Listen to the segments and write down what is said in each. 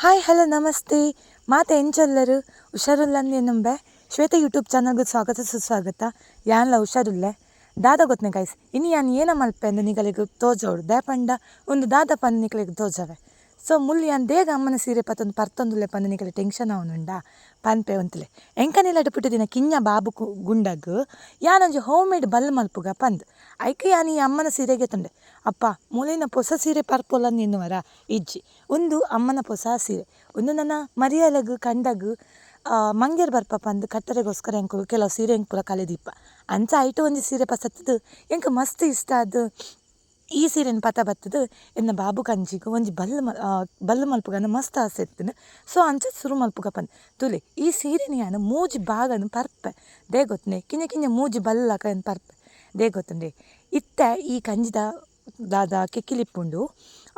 Hi, hello, ನಮಸ್ತೆ. ಮಾತೆ ಎಂಚೆಲ್ಲರು, ಹುಷಾರಿಲ್ಲಂದು ನಂಬೆ. ಶ್ವೇತ YouTube ಚಾನಲ್ಗೆ ಸ್ವಾಗತ, ಸುಸ್ವಾಗತ. ಯಾನ್ಲ ಹುಷಾರುಲ್ಲೆ? ದಾದ ಗೊತ್ತನೆ ಗೈಸ್ ಇನ್ನು ಯಾನ್ ಏನ ಮಲ್ಪೆ ಅಂದು ನಿಗಳಿಗೆ ತೋಜೋಡು. ದಯಪಂಡ, ಒಂದು ದಾದ ಪಂದು ನಿಗಳಿಗೆ ತೋಜವೆ. ಸೊ ಮುಲ್ ಯಾನ್ ದೇಗ ಅಮ್ಮನ ಸೀರೆ ಪತ್ತೊಂದು ಪರ್ತೊಂದುಲ್ಲೆ ಪಂದು ನಿಕಲೆ ಟೆನ್ಷನ್ ಅವನುಂಡ ಪನ್ಪೆ ಒಂತಲೆ ಎಂಕನಿಲ್ಲಟ ಪುಟ್ಟಿದಿನ ಕಿಂಜ ಬಾಬು ಕು- ಗುಂಡಗ್, ಯಾನೊಂಜಿ ಹೋಮ್ ಮೇಡ್ ಬಲ್ಲ್ ಮಲ್ಪುಗ ಪಂದ್. ಐಕ ಯಾನ್ ಈ ಅಮ್ಮನ ಸೀರೆಗೆ ತಂಡೆ. ಅಪ್ಪ, ಮೂಲೆನ ಪೊಸ ಸೀರೆ ಪರ್ಪೊಲ ನಿನ್ನುವರ ಇಜ್ಜಿ. ಒಂದು ಅಮ್ಮನ ಪೊಸ ಸೀರೆ. ಒಂದು ನನ್ನ ಮರಿಯಲಗ್, ಕಂಡಗ್ ಮಂಗೇರ್ ಬರ್ಪ ಪಂದ್ ಕಟ್ಟರೆಗೋಸ್ಕರ ಎಂಕು ಕೆಲವು ಸೀರೆ ಎಂಕ್ ಪೂರ ಕಲೆದಿಪ್ಪ. ಅಂಚ ಐಟು ಒಂದು ಸೀರೆ ಪಸತ್ತದು, ಎಂಕ ಮಸ್ತ್ ಇಷ್ಟ ಅದು ಈ ಸೀರೆನ ಪತ ಬತ್ತದು ಎನ್ನ ಬಾಬು ಕಂಜಿಗೆ ಒಂಜಿ ಬಲ್ಲ ಮಲ್ ಮಲ್ಪುಗ ಬಲ್ಲ್ ಮಲ್ಪುಗನ ಮಸ್ತ್ ಆಸೆ ಇತ್ತಿನ ಸೊ ಅಂಚ ಸುರು ಮಲ್ಪುಗ ಪಂದ್ ತುಲೆ, ಈ ಸೀರೆನ ಯಾನು ಮೂಜಿ ಭಾಗನ ಪರ್ಪೆ. ದೇ ಗೊತ್ತನೆ ಕಿಂಜ ಕಿಂಜ ಮೂಜಿ ಬಲ್ಲಕ ಪರ್ಪೆ. ದೇ ಗೊತ್ತುಂಡೆ. ಇತ್ತ ಈ ಕಂಜಿದ ದಾದ ಕೆಕ್ಕಿಲಿಪ್ಪುಂಡು,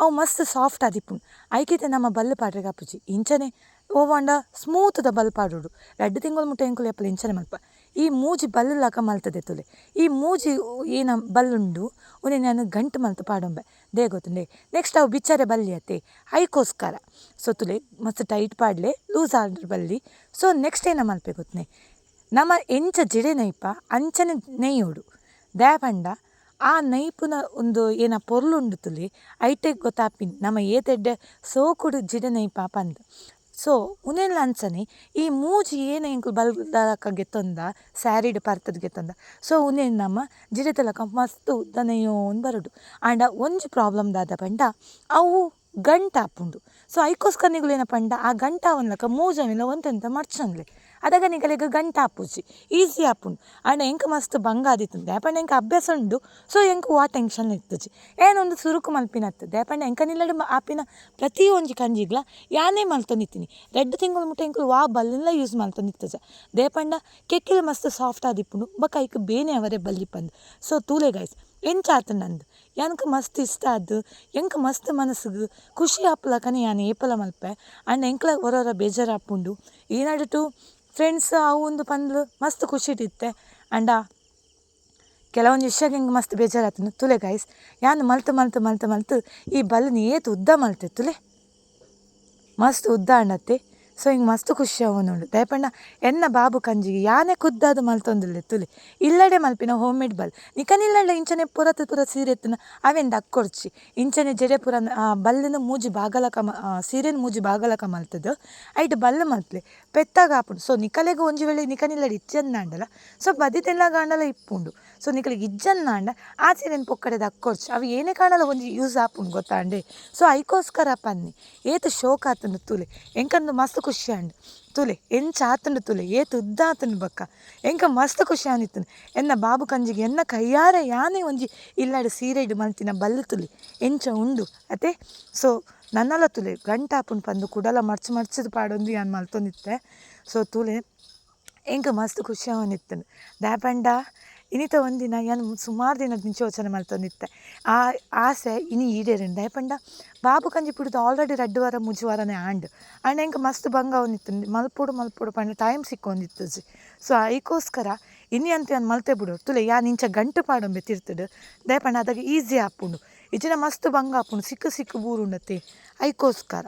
ಅವು ಮಸ್ತ್ ಸಾಫ್ಟ್ ಆದಿಪ್ಪುಂಡು. ಐಕಿತೆ ನಮ್ಮ ಬಲ್ಲ ಪಾಡ್ರಿಗ ಅಪ್ಪುಜಿ ಇಂಚನೆ ಓವಾಂಡ ಸ್ಮೂತ್ದ ಬಲ್ ಪಾಡೋಡು. ಎರಡು ತಿಂಗಳು ಮುಟ್ಟ ಎಂಕುಲು ಎಪ್ಪಲ ಇಂಚನೆ ಮಲ್ಪ ಈ ಮೂಜಿ ಬಲ್ಲುಲಕ ಮಲ್ತದೆ ತುಲೆ. ಈ ಮೂಜಿ ಏನ ಬಲ್ಲುಂಡು, ಉನೆ ನಾನು ಗಂಟು ಮಲ್ತು ಪಾಡೊಂಬೆ. ದೇ ಗೊತ್ತುಂಡೆ ನೆಕ್ಸ್ಟ್ ಅವು ಬಿಚ್ಚರೆ ಬಲ್ಲಿ ಅತ್ತೆ. ಐಕೋಸ್ಕರ ಸೊ ತುಲೆ, ಮಸ್ತ್ ಟೈಟ್ ಪಾಡ್ಲೆ, ಲೂಸ್ ಆರ್ಡರ್ ಬಲ್ಲಿ. ಸೊ ನೆಕ್ಸ್ಟ್ ಏನ ಮಲ್ಪೆ ಗೊತ್ತನೆ ನಮ್ಮ ಎಂಚ ಜಿಡೆ ನೈಪ, ಅಂಚನೆ ನೆಯ್ಯೋಡು. ಪಂಡ, ಆ ನೈಪುನ ಒಂದು ಏನ ಪೊರ್ಲುಂಡು ತುಲಿ ಐಟೆಗ್ ಗೊತ್ತಾಪಿನ್. ನಮ್ಮ ಏತೆಡ್ಡೆ ಸೋಕುಡು ಜಿಡೆ ನೈಪ ಪಂದ್. ಸೊ ಉನೆಲ್ಲ ಅಂಚನೆ ಈ ಮೂಜಿ ಏನ ಎಂಕುಲು ಬಲ್ದಕ ಗೆತ್ತೊಂದ ಸ್ಯಾರಿಡ್ ಪರ್ತದ ಗೆತ್ತಂದ ಸೊ ಉನೇನ್ ನಮ್ಮ ಜಿಡೆ ತಲಕ ಮಸ್ತ್ ಉದ್ದ ನೆಯ್ಯೋನ್ ಬರುಡು ಆಂಡ ಒಂಜಿ ಪ್ರಾಬ್ಲಮ್ ದಾದ ಪಂಡ, ಅವು ಗಂಟ ಆಪುಂಡು ಸೊ ಐಕೋಸ್ಕರ ನಿಗುಲೇನ ಪಂಡ, ಆ ಗಂಟ ಅವನ್ಲಕ ಮೂಜವಿಲ್ಲ ಒಂತೆಂತ ಮರ್ಚನ್ಲೆ ಅದಾಗ ನಿಗಲಿಗ ಗಂಟ ಆಪುಜಿ ಈಸಿ ಆಪುಂಡು ಅಣ್ಣ ಎಂಕ ಮಸ್ತ್ ಭಂಗ ಆದಿತ್ತು ದ್ಯಾಪಂಡ ಎಂಕ ಅಭ್ಯಾಸ ಉಂಡು, ಸೊ ಎಂಕ ವಾ ಟೆನ್ಷನ್ ಇತ್ತುಜಿ ಏನೊಂದು ಸುರುಕು ಮಲ್ಪಿನತ್ತು ದ್ಯಾಪಂಡ ಎಂಕ ನಿಲ್ಲಡು ಮ- ಆಪಿನ ಪ್ರತಿ ಒಂಜಿ ಕಂಜಿಗ್ಲ ಯಾನೇ ಮಲ್ತೊಂದಿತ್ತೀನಿ ರೆಡ್ ತಿಂಗಳು ಮುಟ್ಟ ಎಂಕುಲು ವಾ ಬಲ್ಲೆಲ್ಲ ಯೂಸ್ ಮಲ್ತೊಂದಿತ್ತಜ ದೇಪಣ್ಣ ಕೆಕ್ಕಿಲು ಮಸ್ತ್ ಸಾಫ್ಟ್ ಆದಿಪ್ಪುಂಡು ಬೊಕ ಐಕ್ ಬೇನೆ ಅವರೇ ಬಲ್ಲಿ ಪಂದ್ ಸೊ ತೂಲೆ ಗೈಸ್ ಎಂಚ ಆತು ನಂದು? ಎನಕ ಮಸ್ತ್ ಇಷ್ಟ ಆದ್ದು? ಎಂಕ ಮಸ್ತ್ ಮನಸ್ಸಿಗೆ? ಖುಷಿ ಆಪ್ಲಕನೆ ಯಾನ ಏಪಲ ಮಲ್ಪೆ? ಅಣ್ಣ ಎಂಕ್ಲ ಹೊರವರ ಬೇಜಾರು ಆಪುಂಡು ಏನಾಡಿಟು? ಫ್ರೆಂಡ್ಸ್ ಅವು ಒಂದು ಪಂದ್ಲು ಮಸ್ತ್ ಖುಷಿ ಇಟ್ಟಿತ್ತೆ. ಅಂಡ, ಕೆಲವೊಂದು ವಿಷಯಕ್ಕೆ ಹಿಂಗೆ ಮಸ್ತ್ ಬೇಜಾರಾತನು ತುಲೆ ಗಾಯ್ಸ್ ಯಾನು ಮಲ್ತು ಮಲ್ತು ಮಲ್ತು ಮಲ್ತು ಈ ಬಲ್ಲ ಏತು ಉದ್ದ ಮಲ್ತೆ ತುಲೆ. ಮಸ್ತ್ ಉದ್ದ ಅಣ್ಣತ್ತೆ ಸೊ ಹಿಂಗೆ ಮಸ್ತ್ ಖುಷಿ ಅವನುಂಡು ದಯಪಣ್ಣ, ಎನ್ನ ಬಾಬು ಕಂಜಿಗೆ, ಯಾನೆ ಖುದ್ದಾದು ಮಲ್ತೊಂದುಲ್ಲೆ, ತುಲಿ. ಇಲ್ಲಡೆ ಮಲ್ಪಿನ ಹೋಮ್ ಮೇಡ್ ಬಲ್ ನಿಕನಿಲ್ಲಡೆ ಇಂಚನೆ ಪುರತ ಪುರ ಸೀರೆ ಎತ್ತನ ಅವೆಂದ ಅಕ್ಕೊಡ್ಚಿ ಇಂಚನೆ ಜಡೆ ಪುರ ಬಲ್ಲಿನ ಮೂಜಿ ಬಾಗಲಕ ಸೀರೆನ ಮೂಜಿ ಬಾಗಲಕ ಮಲ್ತದು. ಐಟ್ ಬಲ್ಲ ಮಲ್ತ್ಲೆ. ಪೆತ್ತಾಗ ಆಪುಂಡು ಸೊ ನಿಕಲೆಗ್ ಒಂಜಿ ವೇಳೆ ನಿಕನಿಲ್ಲಡೆ ಇಜ್ಜನ್ನ ಅಂಡಲ ಸೊ ಬದಿತೆಲ್ಲ ಗಾಂಡಲ ಇಪ್ಪುಂಡು. ಸೊ ನಿಕಲಿಗೆ ಇಜ್ಜನ್ನಾಂಡ ಆ ಸೀರೆನ ಪೊಕ್ಕಡೆದ ಅಕ್ಕೊಡ್ಚಿ ಅವು ಏನೇ ಕಾಣಲ್ಲ ಒಂಜಿ ಯೂಸ್ ಆಪುಂಡು ಗೊತ್ತಾಂಡೆ. ಸೊ ಐಕೋಸ್ಕರ ಪನ್ನಿ. ಏತು ಶೋಕ ಆತುಂಡು ತುಲೆ. ಎಂಕಂದು ಮಸ್ತ್ ಖುಷಿ ಆಂಡ್ ತುಲೆ ಎಂಚ ಆತುಂಡು ತುಲೆ ಏತ್ ಉದ್ದ ಆತುಂಡು ಬಕ್ಕ. ಎಂಕ ಮಸ್ತ್ ಖುಷಿ ಆನಿತ್ತು ಎನ್ನ ಬಾಬು ಕಂಜಿಗೆ ಎನ್ನ ಕೈಯಾರೆ ಯಾನೇ ಒಂಜಿ ಇಲ್ಲಾಡು ಸೀರೆಡ್ ಮಲ್ತಿನ ಬಲ್ಲು ತುಲಿ, ಎಂಚ ಉಂಡು. ಅತೆ, ಸೊ, ನನ್ನಲ ತುಲೆ ಗಂಟಾಪುಂಡು ಪಂದು ಕುಡಲ ಮರ್ಚು ಮರ್ಚದು ಪಾಡೊಂದು ಯಾನ್ ಮಲ್ತೊಂದಿತ್ತೆ. ಸೊ, ತುಲೆ, ಎಂಕ ಮಸ್ತ್ ಖುಷಿ ದಾಯೆ ದಾಪಂಡ ಇನಿತ ಒಂದಿನ ಏನು ಸುಮಾರು ದಿನದ ಮುಂಚೆ ಯೋಚನೆ ಆ ಆಸೆ ಇನಿ ಈಡೇರಿಂದ ದಾಯಪಂಡ, ಬಾಬು ಕಂಜಿ ಪಿಡಿದು ಆಲ್ರೆಡಿ ರೆಡ್ ವಾರ, ಮುಜು ವಾರನೇ ಆಂಡ್. ಆಂಡ ಹೆಂಗೆ ಮಸ್ತ್ ಭಂಗ ಒಂದಿತ್ತು. ಮಲ್ಪುಡು ಮಲ್ಪುಡು ಪಂಡ ಟೈಮ್ ಸಿಕ್ಕೊಂದಿತ್ತು ಜಿ. ಸೊ ಐಕೋಸ್ಕರ ಇನಿ ಅಂತ ಏನು ಮಲ್ತೆ ಬಿಡು. ತುಲೆ, ಯಾ ನಿಂಚ ಗಂಟು ಪಾಡೊಂಬೆ ತಿರ್ತಿಡು. ದಯಪಂಡ, ಅದಾಗ ಈಸಿ ಆಪುಂಡು. ಇಜಿನ ಮಸ್ತ್ ಭಂಗ ಆಪುಂಡು. ಸಿಕ್ಕು ಸಿಕ್ಕು ಉಣ್ಣತಿ. ಐಕೋಸ್ಕರ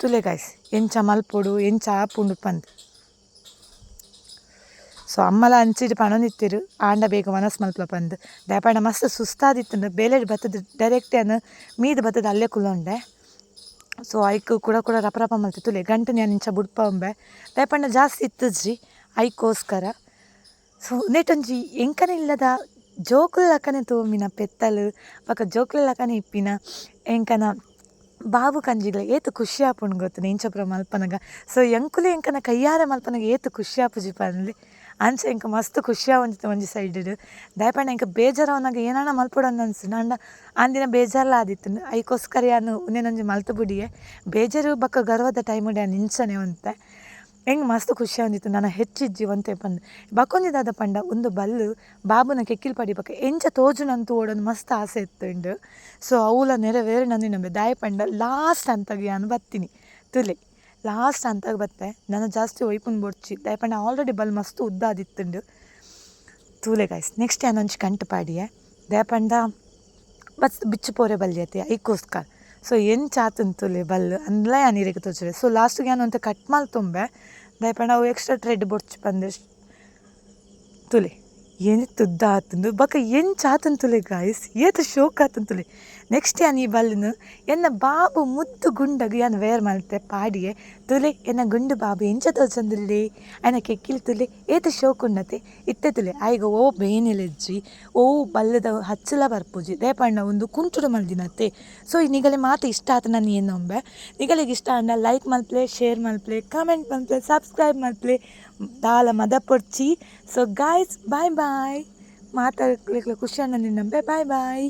ತುಲೆ ಗಾಯ್ಸ್ ಎಂಚ ಮಲ್ಪೊಡು, ಎಂಚ ಆಪುಂಡು ಪಂದ್. ಸೊ ಅಮ್ಮಲ ಅಂಚಿಡ್ ಪಣೊಂದಿತ್ತಿರು, ಆಂಡ ಬೇಗ ಮನಸ್ಸು ಮಲ್ಪ ಪಂದ್. ದಾಯಪಂಡ ಮಸ್ತ್ ಸುಸ್ತಾದಿತ್ತು ಬೇಲೆಡ್ ಬತ್ತದ ಡೈರೆಕ್ಟ್ ಅನ್ನು ಮೀದು ಬತ್ತದ ಅಲ್ಲೇ ಕುಲ್ಲೊಂಡೆ. ಸೊ ಐಕ್ ಕೂಡ ಕೂಡ ರಪರಪ ರಪ ಮಲ್ತಿ ತುಲೆ ಗಂಟು ನಾನು ಇಂಚ ಬುಡ್ಪ ಒಂಬೆ. ದಾಯಪಂಡ ಜಾಸ್ತಿ ಇತ್ತಜ್ರಿ ಐಕೋಸ್ಕರ. ಸೊ ನೆಟೊಂಜಿ ಎಂಕನ ಇಲ್ಲದ ಜೋಕುಲ್ ಲಕ್ಕನೆ ತೋಮಿನ ಪೆತ್ತಲು ಬೊಕ ಜೋಕುಲ್ ಲಕ್ಕನೆ ಇಪ್ಪಿನ ಎಂಕನ ಬಾಬು ಕಂಜಿಗ್ಲ ಏತು ಖುಷಿ ಆಪುಂಡು ಗೊತ್ತು ನೆಂಚಪುರ ಮಲ್ಪನಗ. ಸೊ ಎಂಕುಲು ಎಂಕನ ಕೈಯಾರ ಮಲ್ಪನಗ ಏತು ಖುಷಿ ಆಪುಜಿ ಪಂದ್ಲಿ ಅಂಚ ಎಂಕ ಮಸ್ತ್ ಖುಷಿ ಆವಂಜಿತ್ತು ಒಂಜಿ ಸೈಡ್ ದಯಪಂಡ ಬೇಜಾರ ಬೇಜಾರವನಾಗ ಏನಾನ ಮಲ್ಪೊಡೊಂದು ಅನ್ಸು ನಂಡ ಅಂದಿನ ಬೇಜಾರ್ಲ ಆದಿತ್ತು ಐಕೋಸ್ಕರ ಯಾನು ಉನ್ನೇನೊಂಜಿ ಮಲ್ತು ಬುಡಿಯೆ ಬೇಜಾರು ಬಕ್ಕ ಗರ್ವದ ಟೈಮ್ ಯಾನು ಇಂಚನೆ ಒಂತೆ. ಹೆಂಗೆ ಮಸ್ತ್ ಖುಷಿ ಅಂದಿತ್ತು ನಾನು ಹೆಚ್ಚಿಜ್ಜಿ ಒಂತೆ ಪಂದ್. ಬಕೊಂದಿದಾದ ಪಂಡ ಒಂದು ಬಲ್ಲು ಬಾಬುನ ಕೆಕ್ಕಿಲ್ ಪಡಿಬೇಕ ಎಂಚ ತೋಜುನಂತೂ ಓಡೋದು ಮಸ್ತ್ ಆಸೆ ಇತ್ತುಂಡು ಸೊ ಅವಳ ನೆರವೇರಿ ನಂದು ನಂಬೆ ದಾಯ ಪಂಡ ಲಾಸ್ಟ್ ಅಂತಾಗಿ ನಾನು ಬತ್ತೀನಿ. ತುಲೆ. ಲಾಸ್ಟ್ ಅಂತಾಗ ಬತ್ತೆ ನಾನು ಜಾಸ್ತಿ ಒಯ್ಪುನ್ ಬೊಡ್ಚಿ ದಾಯ ಪಂಡ ಆಲ್ರೆಡಿ ಬಲ್ ಮಸ್ತ್ ಉದ್ದ ಆದಿತ್ತುಂಡು. ತೂಲೆ ಗಾಯ್ಸ್ ನೆಕ್ಸ್ಟ್ ಯಾನೊಂಚಿ ಕಂಟು ಪಾಡಿಯೆ. ದಯಪಂಡ ಬಸ್ ಬಿಚ್ಚು ಪೋರೆ ಬಲ್ಯತೆ ಐಕೋಸ್ಕರ. ಸೊ ಎಂಚ ತುಲೆ ಬಲ್? ಅಂದ್ಲ ಯಾನ್ ಇರೆಗ್ ಸೊ ಲಾಸ್ಟ್ಗೆ ಯಾನ್ ಅಂತ ಕಟ್ ಮಾಲ್ ತುಂಬೆ. ದಾಯಪಂಡ ಅವು ಎಕ್ಸ್ಟ್ರಾ ಟ್ರೆಡ್ ಬೊಡ್ಚು ಬಂದೆ. ತುಲೆ. ಏನು ತುದ್ದ ಆತಂದು? ಬಕ ಎಂಚ ಚಾತಂತುಲೆ ಗಾಯ್ಸ್, ಏತ ಶೋಕ್ ಆತಂತುಲೆ ನೆಕ್ಸ್ಟ್ ಯಾನ್ ಈ ಬಲ್ಲನು ಎನ್ನ ಬಾಬು ಮುದ್ದು ಗುಂಡಗು ಯಾನ್ ವೇರ್ ಮಲ್ತೆ ಪಾಡಿಗೆ. ತುಲೆ, ಎನ್ನ ಗುಂಡು ಬಾಬು ಎಂಚ ತೋಜಂದುಲ್ಲೆ ಆಯ್ನ ಕೆಕ್ಕಿಲ್ ತುಲೆ, ಏತ ಶೋಕ್ ಉಂಡತೆ ಇತ್ತೆ ತುಲೆ, ಆಯ್ಗ, ಓ ಬೇನೆಲೆಜ್ಜಿ, ಓ ಬಲ್ಲದ ಹಚ್ಚಲ ಬರ್ಪುಜಿ ದೇಪಣ್ಣ ಒಂದು ಕುಂಟುಡು ಮಲ್ದಿನತ್ತೆ. ಸೊ ನಿಗಲೆ ಮಾತು ಇಷ್ಟ ಆತ ನಾನು ಏನೊಂಬೆ ನಿಗಲಿಗೆ ಇಷ್ಟ ಅಂಡ ಲೈಕ್ ಮಲ್ಪ್ಲೆ ಶೇರ್ ಮಲ್ಪ್ಲೆ ಕಮೆಂಟ್ ಮಲ್ಪ್ಲೆ ಸಬ್ಸ್ಕ್ರೈಬ್ ಮಲ್ಪ್ಲೆ, ದಾಲ ಮದ ಪೊಡ್ಚಿ. ಸೊ ಗಾಯ್ಸ್ ಬಾಯ್ ಬಾಯ್ ಮಾತಾಡ್ಲಿಕ್ಕೆ ಖುಷಿ ಅಣ್ಣ ನಿನ್ನಂಬೆ ಬಾಯ್ ಬಾಯ್